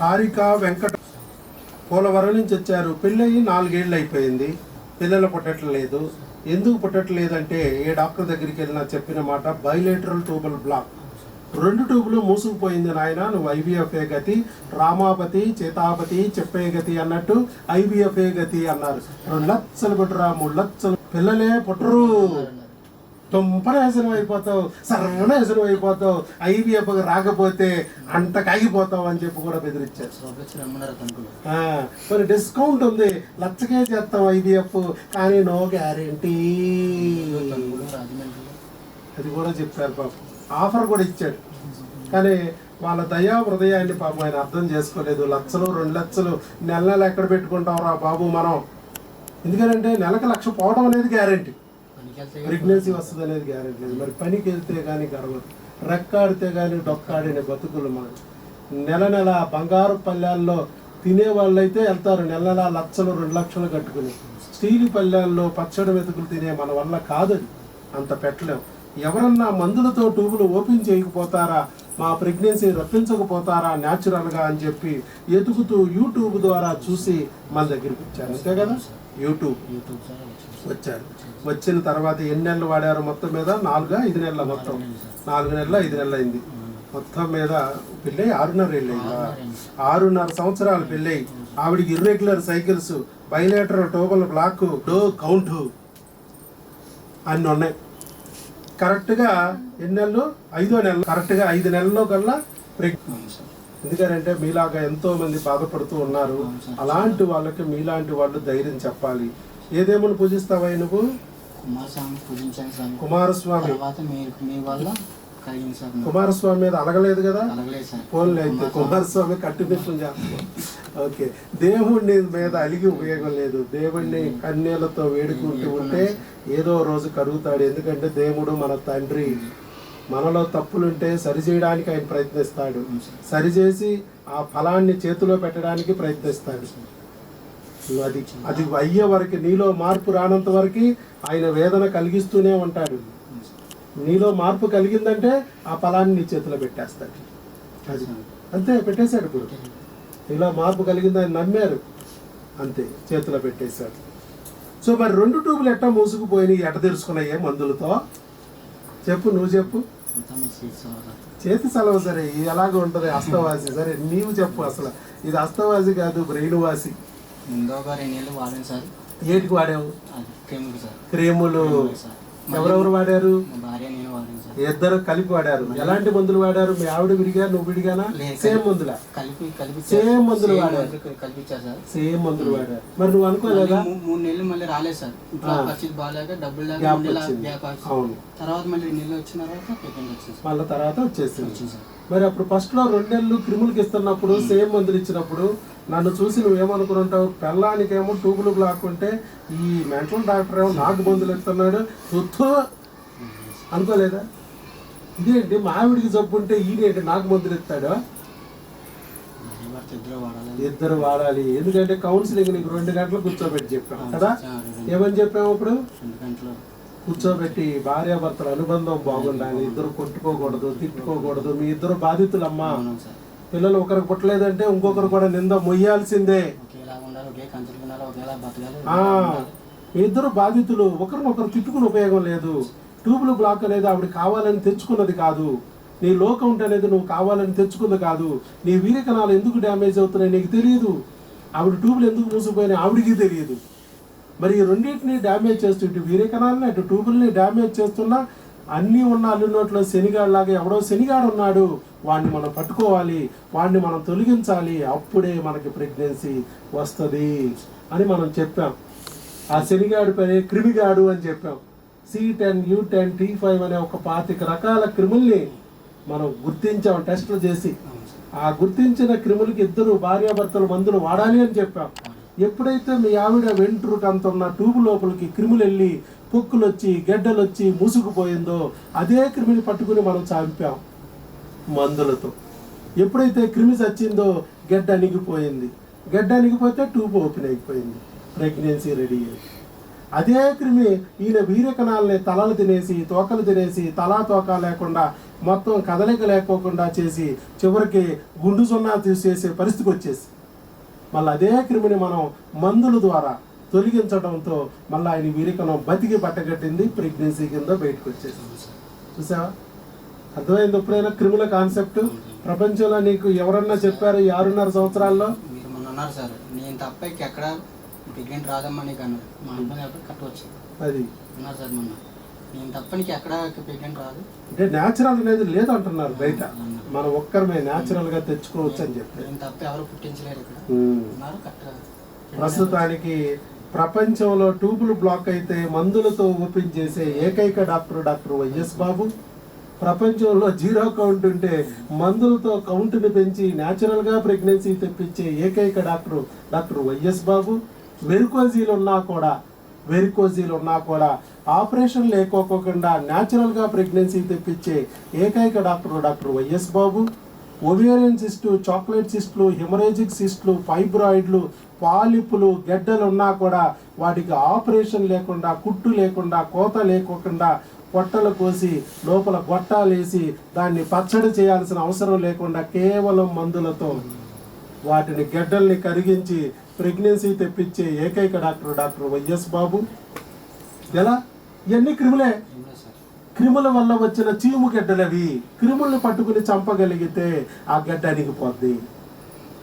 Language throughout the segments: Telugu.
హారిక వెంకట పోలవరం నుంచి వచ్చారు. పెళ్ళయి నాలుగేళ్ళు అయిపోయింది పిల్లలు పుట్టట్లేదు. ఎందుకు పుట్టట్లేదంటే ఏ డాక్టర్ దగ్గరికి వెళ్ళినా చెప్పిన మాట బైలేటరల్ ట్యూబల్ బ్లాక్. రెండు ట్యూబులు మూసుకుపోయింది నాయన. నువ్వు ఐవీఎఫ్ఏ గతి రామాపతి చేతాపతి చెప్పే గతి అన్నట్టు ఐవీఎఫ్ఏ గతి అన్నారు. రెండు లక్షలు పుట్టరా మూడు లక్షలు. పిల్లలే పుట్టరు. తుంపనాశనం అయిపోతావు సర్వనాశనం అయిపోతావు ఐవీఎఫ్ రాకపోతే అంతకు ఆగిపోతావు అని చెప్పి కూడా బెదిరించారు. మరి డిస్కౌంట్ ఉంది లచ్చకే చేస్తాం ఐవీఎఫ్ కానీ నో గ్యారెంటీ. అది కూడా చెప్పారు పాపం. ఆఫర్ కూడా ఇచ్చాడు. కానీ వాళ్ళ దయా హృదయాన్ని పాపం ఆయన అర్థం చేసుకోలేదు. లక్షలు రెండు లక్షలు నెల నెల ఎక్కడ పెట్టుకుంటాం రా బాబు మనం? ఎందుకంటే నెలకు లక్ష పోవడం అనేది గ్యారెంటీ. ప్రెగ్నెన్సీ వస్తుంది అనేది గ్యారెంటీ లేదు మరి పనికి వెళ్తే కానీ గడవదు రెక్కాడితే కానీ డొక్కాడిన బతుకులు మనం నెల నెల బంగారు పల్లెల్లో తినే వాళ్ళైతే వెళ్తారు. నెల నెల లక్షలు రెండు లక్షలు కట్టుకుని. స్టీల్ పల్లెల్లో పచ్చడి మెతుకులు తినే మన వల్ల కాదు అంత పెట్టలేం. ఎవరన్నా మందులతో ట్యూబులు ఓపెన్ చేయకపోతారా? మా ప్రెగ్నెన్సీ రప్పించకపోతారా? న్యాచురల్గా అని చెప్పి ఎతుకుతూ యూట్యూబ్ ద్వారా చూసి మన దగ్గరికి వచ్చారు. అంతే కదా? యూట్యూబ్. వచ్చారు. వచ్చిన తర్వాత ఎన్ని నెలలు వాడారు మొత్తం మీద? నాలుగా? ఐదు నెలల మొత్తం. నాలుగు నెలలు ఐదు నెలలు అయింది మొత్తం మీద పెళ్ళి ఆరున్నర ఏళ్ళు అయిందా ఆరున్నర సంవత్సరాలు పెళ్ళి. ఆవిడికి irregular cycles bilateral tubal block do count అన్ని ఉన్నాయి. కరెక్ట్గా ఎన్ని నెలలు? ఐదో నెలలు కరెక్ట్గా ఐదు నెలల్లో కల్లా సార్. ఎందుకంటే మీలాగా ఎంతో మంది బాధపడుతూ ఉన్నారు. అలాంటి వాళ్ళకి మీలాంటి వాళ్ళు ధైర్యం చెప్పాలి. ఏదేమని పూజిస్తావా నువ్వు? కుమారస్వామి పూజించాను కుమారస్వామి. తర్వాత మీరు మీ వల్ల కలిగింది సార్. నాకు. కుమారస్వామి మీద అలగలేదు కదా? ఫోన్లో అయితే కుమారస్వామి. కట్టుదిట్టం చేస్తాం. ఓకే. దేవుణ్ణి మీద అలిగి ఉపయోగం లేదు. దేవుణ్ణి కన్యలతో వేడుకుంటూ ఉంటే ఏదో రోజు కరుగుతాడు. ఎందుకంటే దేవుడు మన తండ్రి. మనలో తప్పులుంటే సరిచేయడానికి ఆయన ప్రయత్నిస్తాడు. సరిచేసి ఆ ఫలాన్ని చేతిలో పెట్టడానికి ప్రయత్నిస్తాడు. అది అది అయ్యే వరకు నీలో మార్పు రానంత వరకు ఆయన వేదన కలిగిస్తూనే ఉంటాడు. నీలో మార్పు కలిగిందంటే ఆ ఫలాన్ని నీ చేతిలో పెట్టేస్తాడు. అది అంతే పెట్టేశాడు ఇప్పుడు. నీలో మార్పు కలిగిందని నమ్మారు. అంతే చేతిలో పెట్టేశాడు. సో మరి రెండు ట్యూబులు ఎట్టా మూసుకుపోయినాయి? ఎట తెరుచుకున్నాయే మందులతో? చెప్పు నువ్వు చెప్పు. చేతి సెలవు సరే ఇది ఎలాగ ఉంటుంది అస్తవాసి. సరే నీవు చెప్పు అసలు. ఇది అస్తవాసి కాదు బ్రెయిన్ వాసి ముందు ఒక రెండు వాడాను సార్. ఏటికి వాడావు? అది క్రీములు సార్. క్రీములు సార్. ఎవరెవరు వాడారు? ఇద్దరు కలిపి వాడారు. ఎలాంటి మందులు వాడారు? మీ ఆవిడ విడిగా నువ్వు విడిగానా. సేమ్ మందులా? కలిపి కలిపి సేమ్ మందులు వాడారు. కల్పించారు సార్. సేమ్ మందులు వాడారు. మరి నువ్వు అనుకోలేదా మూడు నెలలు మళ్ళీ రాలేదు సార్. పరిస్థితి బాగాలేక డబ్బులు అవును. తర్వాత మళ్ళీ నెలలు వచ్చిన తర్వాత మళ్ళీ తర్వాత సార్. మరి అప్పుడు ఫస్ట్లో రెండు నెలలు క్రిములకి ఇస్తున్నప్పుడు సేమ్ మందులు ఇచ్చినప్పుడు నన్ను చూసి నువ్వేమనుకుని ఉంటావు పెళ్ళానికేమో ట్యూబులు బ్లాక్ ఉంటే ఈ మెంటల్ డాక్టర్ ఏమో నాకు మందులు ఇస్తున్నాడు తుత్తు! అనుకోలేదా? ఇదేంటి? మా ఆవిడికి జబ్బు ఉంటే ఈయనేంటి నాకు మందులు భర్త ఇద్దరు వాడాలి. ఎందుకంటే కౌన్సిలింగ్ నీకు రెండు గంటలు కూర్చోబెట్టి చెప్పాం కదా? ఏమని చెప్పాము ఇప్పుడు కూర్చోబెట్టి భార్యాభర్తల అనుబంధం బాగుండాలి ఇద్దరు కొట్టుకోకూడదు తిట్టుకోకూడదు మీ ఇద్దరు బాధితులమ్మా. పిల్లలు ఒకరికి పుట్టలేదంటే ఇంకొకరు కూడా నింద మొయ్యాల్సిందే. ఇద్దరు బాధితులు ఒకరినొకరు తిట్టుకుని ఉపయోగం లేదు. ట్యూబులు బ్లాక్ అనేది ఆవిడ కావాలని తెచ్చుకున్నది కాదు. నీ లోకౌంట్ అనేది నువ్వు కావాలని తెచ్చుకుంది కాదు. నీ వీరకణాలు ఎందుకు డ్యామేజ్ అవుతున్నాయి నీకు తెలియదు. ఆవిడ ట్యూబులు ఎందుకు మూసిపోయినాయి ఆవిడికి తెలియదు. మరి ఈ రెండింటిని డ్యామేజ్ చేస్తూ ఇటు వీరకణాలని అటు ట్యూబుల్ని డ్యామేజ్ చేస్తున్నా అన్నీ ఉన్న అల్లునోట్లో శనిగాడులాగా ఎవడో శనిగాడు ఉన్నాడు వాడిని మనం పట్టుకోవాలి వాడిని మనం తొలగించాలి అప్పుడే మనకి ప్రెగ్నెన్సీ వస్తుంది అని మనం చెప్పాం. ఆ శనిగాడు పని క్రిమిగాడు అని చెప్పాం. C ten U ten T five అనే ఒక పాతిక రకాల క్రిముల్ని మనం గుర్తించాం టెస్టులు చేసి. ఆ గుర్తించిన క్రిములకి ఇద్దరు భార్యాభర్తలు మందులు వాడాలి అని చెప్పాం. ఎప్పుడైతే మీ ఆవిడ వెంట్రుకంత అంత ఉన్న ట్యూబ్ లోపలికి క్రిములు వెళ్ళి పొక్కులు వచ్చి గెడ్డలు వచ్చి మూసుకుపోయిందో అదే క్రిమిని పట్టుకుని మనం చంపాం మందులతో. ఎప్పుడైతే క్రిమి చచ్చిందో గెడ్డ అణిగిపోయింది. గెడ్డ అణిగిపోతే ట్యూబ్ ఓపెన్ అయిపోయింది. ప్రెగ్నెన్సీ రెడీ అయింది అదే క్రిమి ఈయన వీరకణాలని తలలు తినేసి తోకలు తినేసి తలా తోక లేకుండా మొత్తం కదలిక లేకోకుండా చేసి చివరికి గుండు సున్నా తీసేసే పరిస్థితికి వచ్చేసి మళ్ళీ అదే క్రిమిని మనం మందుల ద్వారా తొలగించడంతో మళ్ళీ ఆయన వీరికనం బతికి పట్టగట్టింది ప్రెగ్నెన్సీ కింద బయటకు వచ్చేసింది చూసావా? అర్థమైంది ఎప్పుడైనా క్రిముల కాన్సెప్ట్? ప్రపంచంలో నీకు ఎవరన్నా చెప్పారు ఈ ఆరున్నర సంవత్సరాల్లో? మీరు మొన్న అన్నారు సార్ నేను తప్ప ఎక్కడ ప్రెగ్నెంట్ రాదమ్మా నీకు అన్నారు. మా ఎప్పుడు కట్టవచ్చు అది. అన్నారు సార్ మొన్న. నేను తప్ప నీకు ఎక్కడ ప్రెగ్నెంట్ రాదు. అంటే న్యాచురల్ అనేది లేదు అంటున్నారు బయట మనం ఒక్కరమే న్యాచురల్గా తెచ్చుకోవచ్చు అని చెప్పారు. నేను తప్ప ఎవరు పుట్టించలేరు ఇక్కడ. ప్రస్తుతానికి ప్రపంచంలో ట్యూబులు బ్లాక్ అయితే మందులతో ఓపెన్ చేసే ఏకైక డాక్టర్ డాక్టర్ వైఎస్ బాబు. ప్రపంచంలో జీరో కౌంట్ ఉంటే మందులతో కౌంట్ని పెంచి న్యాచురల్గా ప్రెగ్నెన్సీ తెప్పించే ఏకైక డాక్టర్ డాక్టర్ వైఎస్ బాబు. వెరికోజీలు ఉన్నా కూడా వెరికోజీలు ఉన్నా కూడా ఆపరేషన్ లేకోకుండా న్యాచురల్గా ప్రెగ్నెన్సీ తెప్పించే ఏకైక doctor doctor YS Babu. Ovarian cyst chocolate సిస్టులు haemorrhagic సిస్టులు ఫైబ్రాయిడ్లు పాలిపులు గెడ్డలు ఉన్నా కూడా వాటికి ఆపరేషన్ లేకుండా కుట్టు లేకుండా కోత లేకోకుండా పొట్టలు కోసి లోపల గొట్టాలేసి దాన్ని పచ్చడి చేయాల్సిన అవసరం లేకుండా కేవలం మందులతో వాటిని గెడ్డల్ని కరిగించి ప్రెగ్నెన్సీ తెప్పించే ఏకైక డాక్టర్ డాక్టర్ వైఎస్ బాబు. ఎలా? ఇవన్నీ క్రిములే. క్రిముల వల్ల వచ్చిన చీము గడ్డలవి క్రిములను పట్టుకుని చంపగలిగితే ఆ గడ్డ అణిగిపోద్ది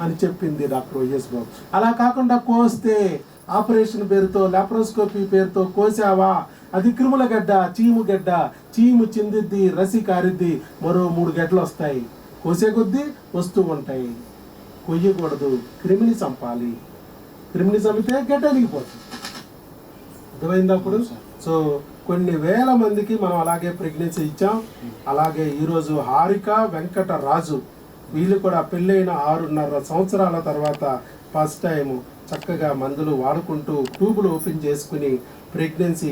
అని చెప్పింది డాక్టర్ వైఎస్ బాబు. అలా కాకుండా కోస్తే ఆపరేషన్ పేరుతో లాప్రోస్కోపీ పేరుతో కోసావా? అది క్రిముల గడ్డ చీము గడ్డ చీము చిందిద్ది రసి కారిద్ది మరో మూడు గడ్డలు వస్తాయి. కోసే కొద్దీ వస్తూ ఉంటాయి. కొయ్యకూడదు. క్రిమిని చంపాలి. క్రిమిని చంపితే గడ్డ అణిగిపోతుంది. అర్థమైంది అప్పుడు సో కొన్ని వేల మందికి మనం అలాగే ప్రెగ్నెన్సీ ఇచ్చాం. అలాగే ఈరోజు హారిక వెంకట రాజు వీళ్ళు కూడా పెళ్ళైన ఆరున్నర సంవత్సరాల తర్వాత ఫస్ట్ టైం చక్కగా మందులు వాడుకుంటూ ట్యూబులు ఓపెన్ చేసుకుని ప్రెగ్నెన్సీ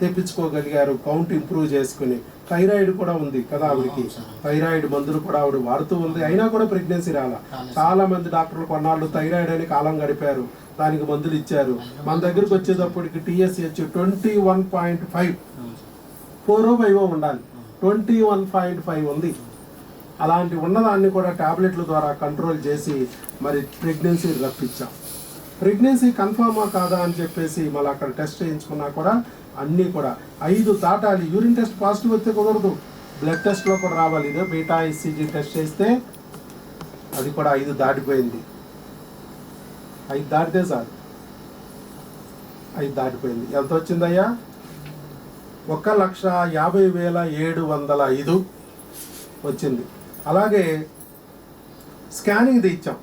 తెప్పించుకోగలిగారు కౌంట్ ఇంప్రూవ్ చేసుకుని. థైరాయిడ్ కూడా ఉంది కదా ఆవిడకి. థైరాయిడ్ మందులు కూడా ఆవిడ వాడుతూ ఉంది. అయినా కూడా ప్రెగ్నెన్సీ రాలా. చాలా మంది డాక్టర్లు కొన్నాళ్ళు థైరాయిడ్ అని కాలం గడిపారు. దానికి మందులు ఇచ్చారు. మన దగ్గరికి వచ్చేటప్పటికి TSH twenty one point five. Four five ఉండాలి. ట్వంటీ వన్ పాయింట్ ఫైవ్ ఉంది. అలాంటి ఉన్నదాన్ని కూడా టాబ్లెట్ల ద్వారా కంట్రోల్ చేసి మరి ప్రెగ్నెన్సీ రప్పించాం. ప్రెగ్నెన్సీ కన్ఫామా కాదా అని చెప్పేసి మళ్ళీ అక్కడ టెస్ట్ చేయించుకున్నా కూడా అన్నీ కూడా. ఐదు దాటాలి యూరిన్ టెస్ట్ పాజిటివ్ వస్తే కుదరదు. బ్లడ్ టెస్ట్లో కూడా రావాలి. ఇదే బీటా ఎస్సీజీ టెస్ట్ చేస్తే అది కూడా ఐదు దాటిపోయింది. ఐదు దాటితే సార్ ఐదు దాటిపోయింది. ఎంత వచ్చిందయ్యా? ఒక లక్ష యాభై వేల ఏడు వందల ఐదు వచ్చింది. అలాగే స్కానింగ్ తీయించాం.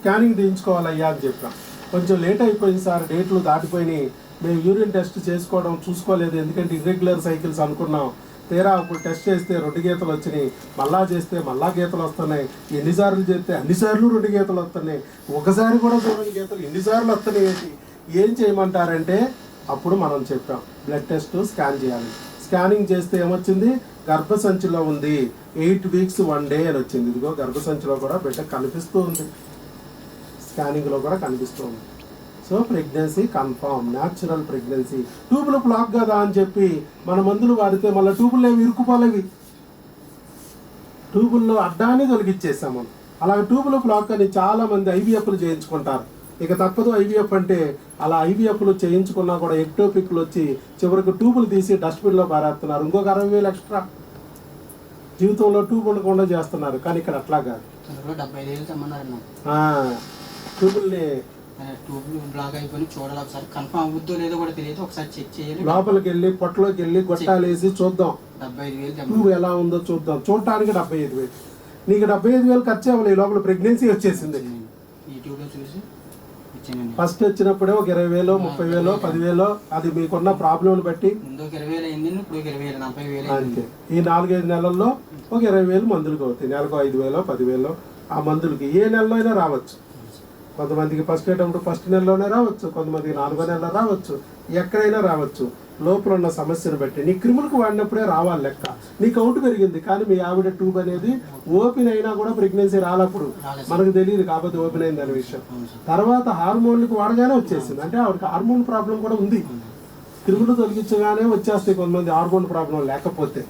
స్కానింగ్ తీయించుకోవాలయ్యా అని చెప్పాం. కొంచెం లేట్ అయిపోయింది సార్. డేట్లు దాటిపోయినాయి. మేము యూరిన్ టెస్ట్ చేసుకోవడం చూసుకోలేదు ఎందుకంటే ఇర్రెగ్యులర్ సైకిల్స్ అనుకున్నాం. తీరా అప్పుడు టెస్ట్ చేస్తే రెండు గీతలు వచ్చినాయి మళ్ళా చేస్తే మళ్ళా గీతలు వస్తున్నాయి ఎన్నిసార్లు చేస్తే అన్నిసార్లు రెండు గీతలు వస్తున్నాయి ఒకసారి కూడా చూడని గీతలు ఎన్నిసార్లు వస్తున్నాయి ఏంటి? ఏం చేయమంటారంటే అప్పుడు మనం చెప్పాం బ్లడ్ టెస్ట్ స్కాన్ చేయాలి. స్కానింగ్ చేస్తే ఏమొచ్చింది? గర్భసంచిలో ఉంది. ఎయిట్ వీక్స్ వన్ డే అని వచ్చింది. ఇదిగో గర్భసంచిలో కూడా బిడ్డ కనిపిస్తూ ఉంది. స్కానింగ్లో కూడా కనిపిస్తూ ఉంది. So pregnancy confirm natural pregnancy. ట్యూబులు block కదా అని చెప్పి మన మందులు వాడితే మళ్ళీ ట్యూబులు ఏమి ఇరుక్కుపోలేవి. ట్యూబుల్లో అడ్డాన్ని తొలగిచ్చేసాం మనం అలాగే ట్యూబులు బ్లాక్ అని చాలా మంది ఐవీఎఫ్లు చేయించుకుంటారు. ఇక తప్పదు ఐవీఎఫ్ అంటే అలా ఐవీఎఫ్లు చేయించుకున్నా కూడా ఎక్టోపిక్లు వచ్చి చివరికి ట్యూబులు తీసి డస్ట్బిన్లో పారేస్తున్నారు. ఇంకొక అరవై వేలు ఎక్స్ట్రా. జీవితంలో ట్యూబ్ ఉండకుండా చేస్తున్నారు. కానీ ఇక్కడ అట్లా కాదు. ట్యూబుల్ని ట్యూబ్ బ్లాక్ అయిపోయి చూడాలి ఒకసారి. కన్ఫర్మ్ అవుద్దో లేదో కూడా తెలియదు. ఒకసారి చెక్ చేయాలి. లోపలికి వెళ్ళి పొట్టలోకి వెళ్ళి గొట్టాలేసి చూద్దాం. డెబ్బై ఐదు వేలు ట్యూబ్ తెమ్మన్నారు ఎలా ఉందో చూద్దాం. చూడటానికి డెబ్బై ఐదు వేలు. నీకు డెబ్బై ఐదు వేలు ఖర్చు అవ్వలేదు లోపల ప్రెగ్నెన్సీ వచ్చేసింది. చూసి ఫస్ట్ వచ్చినప్పుడే ఒక ఇరవై వేలు ముప్పై వేలు పదివేలు అది మీకున్న ప్రాబ్లంని బట్టి. అంతే. ఈ నాలుగైదు నెలల్లో ఒక ఇరవై వేలు మందులకు అవుతాయి. నెలకు ఐదు వేలు పదివేలు ఆ మందులకి ఏ నెలలో అయినా రావచ్చు. కొంతమందికి ఫస్ట్ అటెంప్ట్ ఫస్ట్ నెలలోనే రావచ్చు కొంతమందికి నాలుగో నెలలో రావచ్చు ఎక్కడైనా రావచ్చు. లోపల ఉన్న సమస్యను బట్టి నీ క్రిములకు వాడినప్పుడే రావాలి లెక్క. నీ కౌంట్ పెరిగింది కానీ మీ ఆవిడ ట్యూబ్ అనేది ఓపెన్ అయినా కూడా ప్రెగ్నెన్సీ రాలప్పుడు. మనకు తెలియదు కాబట్టి ఓపెన్ అయింది అనే విషయం. తర్వాత హార్మోన్లకు వాడగానే వచ్చేసింది. అంటే ఆవిడకి హార్మోన్ ప్రాబ్లం కూడా ఉంది. క్రిములు తొలగించగానే వచ్చేస్తాయి కొంతమంది హార్మోన్ ప్రాబ్లం లేకపోతే.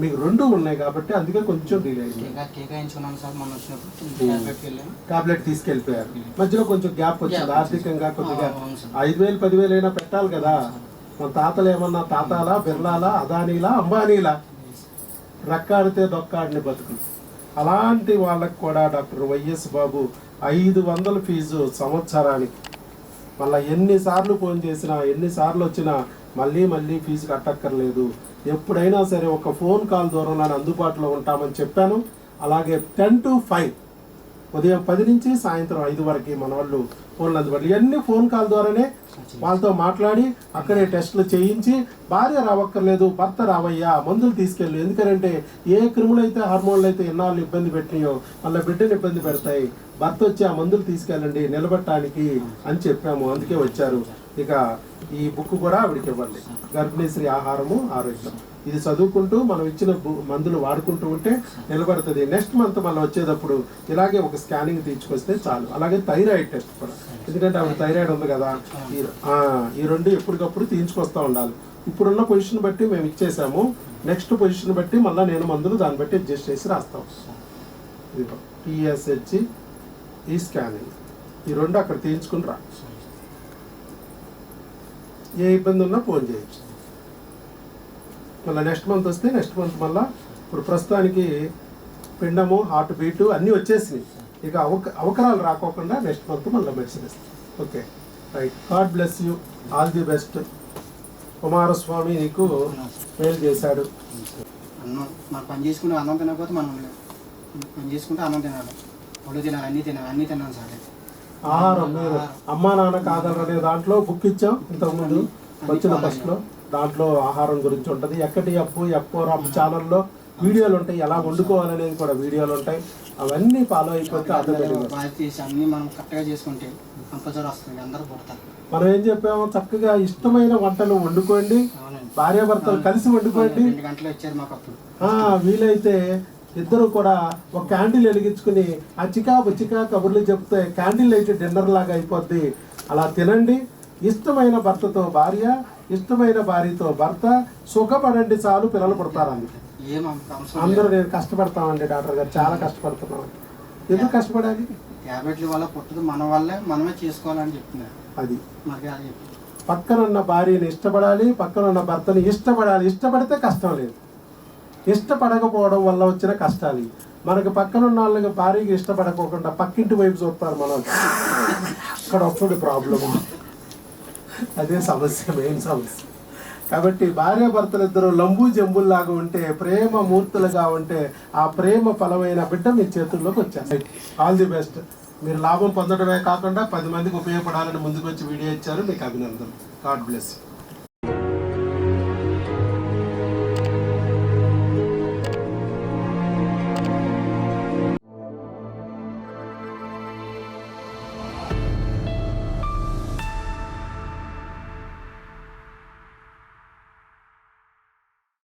మీకు రెండు ఉన్నాయి కాబట్టి అందుకే కొంచెం డిలే అయింది. సార్ మొన్న వచ్చినప్పుడు టాబ్లెట్ తీసుకెళ్ళిపోయారు. మధ్యలో కొంచెం గ్యాప్ వచ్చింది ఆర్థికంగా కొద్దిగా. ఐదు వేలు పదివేలు అయినా పెట్టాలి కదా. మన తాతలు ఏమన్నా తాతాలా బిర్లాలా అదానీలా అంబానీలా? రక్కాడితే దొక్కాడిని బతుకులు. అలాంటి వాళ్ళకు కూడా డాక్టర్ వైఎస్ బాబు ఐదు వందల ఫీజు సంవత్సరానికి. మళ్ళీ ఎన్నిసార్లు ఫోన్ చేసినా ఎన్నిసార్లు వచ్చినా మళ్ళీ మళ్ళీ ఫీజు కట్టక్కర్లేదు. ఎప్పుడైనా సరే ఒక ఫోన్ కాల్ దూరంలో అందుబాటులో ఉంటామని చెప్పాను. అలాగే టెన్ టు ఫైవ్ ఉదయం పది నుంచి సాయంత్రం ఐదు వరకు మన వాళ్ళు ఫోన్లు అందుబాటులో ఇవన్నీ ఫోన్ కాల్ ద్వారానే వాళ్ళతో మాట్లాడి అక్కడే టెస్టులు చేయించి భార్య రావక్కర్లేదు భర్త రావయ్యా మందులు తీసుకెళ్ళు. ఎందుకంటే ఏ క్రిములు అయితే హార్మోన్లు అయితే ఎన్నాళ్ళు ఇబ్బంది పెట్టినాయో మళ్ళీ బిడ్డను ఇబ్బంది పెడతాయి. భర్త వచ్చి ఆ మందులు తీసుకెళ్ళండి నిలబెట్టడానికి అని చెప్పాము. అందుకే వచ్చారు. ఇక ఈ బుక్ కూడా ఆవిడకి ఇవ్వండి. గర్భిణీశ్రీ ఆహారము ఆరోగ్యం. ఇది చదువుకుంటూ మనం ఇచ్చిన బు- మందులు వాడుకుంటూ ఉంటే నిలబడుతుంది. నెక్స్ట్ మంత్ మళ్ళీ వచ్చేటప్పుడు ఇలాగే ఒక స్కానింగ్ తీర్చుకొస్తే చాలు. అలాగే థైరాయిడ్ టెస్ట్ కూడా. ఎందుకంటే ఆవిడ థైరాయిడ్ ఉంది కదా ఈ ఈ రెండు ఎప్పటికప్పుడు తీయించుకొస్తూ ఉండాలి. ఇప్పుడున్న పొజిషన్ బట్టి మేము ఇచ్చేసాము. నెక్స్ట్ పొజిషన్ బట్టి మళ్ళీ నేను మందులు దాన్ని బట్టి అడ్జస్ట్ చేసి రాస్తాం. ఇదిగో ఈ స్కానింగ్ ఈ రెండు అక్కడ తీయించుకుని రా. ఏ ఇబ్బంది ఉన్నా ఫోన్ చేయొచ్చు. మళ్ళీ నెక్స్ట్ మంత్ వస్తే నెక్స్ట్ మంత్ మళ్ళీ ఇప్పుడు ప్రస్తుతానికి పిండము హార్ట్ బీటు అన్నీ వచ్చేసినాయి. ఇక అవక అవకరాలు రాకోకుండా నెక్స్ట్ మంత్ మళ్ళీ మెడిసిన్ ఇస్తాం. Okay. Right God bless you all the best Kumaraswamy నీకు మేలు చేశాడు. అన్నం మనం పని చేసుకుంటే అన్నం తినకపోతే మనం పని చేసుకుంటే అన్నం తినాలి. ఒళ్ళు తినాలి అన్నీ తినాలి అన్నీ తిన్నాను సార్. ఆహారం మీరు అమ్మా నాన్న కాగలరు అనే దాంట్లో బుక్ ఇచ్చాం ఇంతకుముందు. వచ్చిన ఫస్ట్లో దాంట్లో ఆహారం గురించి ఉంటది. ఎక్కడి అప్పు ఎప్పు రప్పు ఛానల్లో వీడియోలు ఉంటాయి. ఎలా వండుకోవాలనేది కూడా వీడియోలు ఉంటాయి. అవన్నీ ఫాలో అయిపోతే అన్నీ మనం కరెక్ట్గా చేసుకుంటే కంపల్సరీ వస్తుంది. అందరూ పుడతారు మనం ఏం చెప్పాము చక్కగా ఇష్టమైన వంటలు వండుకోండి. భార్యాభర్తలు కలిసి వండుకోండి. గంటలు వచ్చారు మాకు అప్పుడు. వీలైతే ఇద్దరు కూడా ఒక క్యాండిల్ వెలిగించుకుని ఆ చికా బుచ్చికా కబుర్లు చెప్తే క్యాండిల్ అయితే డిన్నర్ లాగా అయిపోద్ది. అలా తినండి. ఇష్టమైన భర్తతో భార్య ఇష్టమైన భార్యతో భర్త సుఖపడండి చాలు పిల్లలు పుడతారండి. అందరూ నేను కష్టపడతామండి డాక్టర్ గారు చాలా కష్టపడుతున్నాం. ఎందుకు కష్టపడాలి? ట్యాబ్లెట్ల వల్ల పుట్టదు మన వల్లే మనమే చేసుకోవాలని చెప్తున్నారు. అది. పక్కనున్న భార్యని ఇష్టపడాలి పక్కనున్న భర్తని ఇష్టపడాలి. ఇష్టపడితే కష్టం లేదు. ఇష్టపడకపోవడం వల్ల వచ్చిన కష్టాలు మనకు పక్కనున్న వాళ్ళకి భార్యకి ఇష్టపడకోకుండా పక్కింటి వైపు చూస్తారు మనం అక్కడ వస్తుంది ప్రాబ్లము అదే సమస్య మెయిన్ సమస్య. కాబట్టి భార్య భర్తలు ఇద్దరు లంబు జంబుల్లాగా ఉంటే ప్రేమ మూర్తులుగా ఉంటే ఆ ప్రేమ ఫలమైన బిడ్డ మీ చేతుల్లోకి వచ్చేస్తాయి. ఆల్ ది బెస్ట్ మీరు లాభం పొందడమే కాకుండా పది మందికి ఉపయోగపడాలని ముందుకు వచ్చి వీడియో ఇచ్చారు. మీకు అభినందనలు. God bless you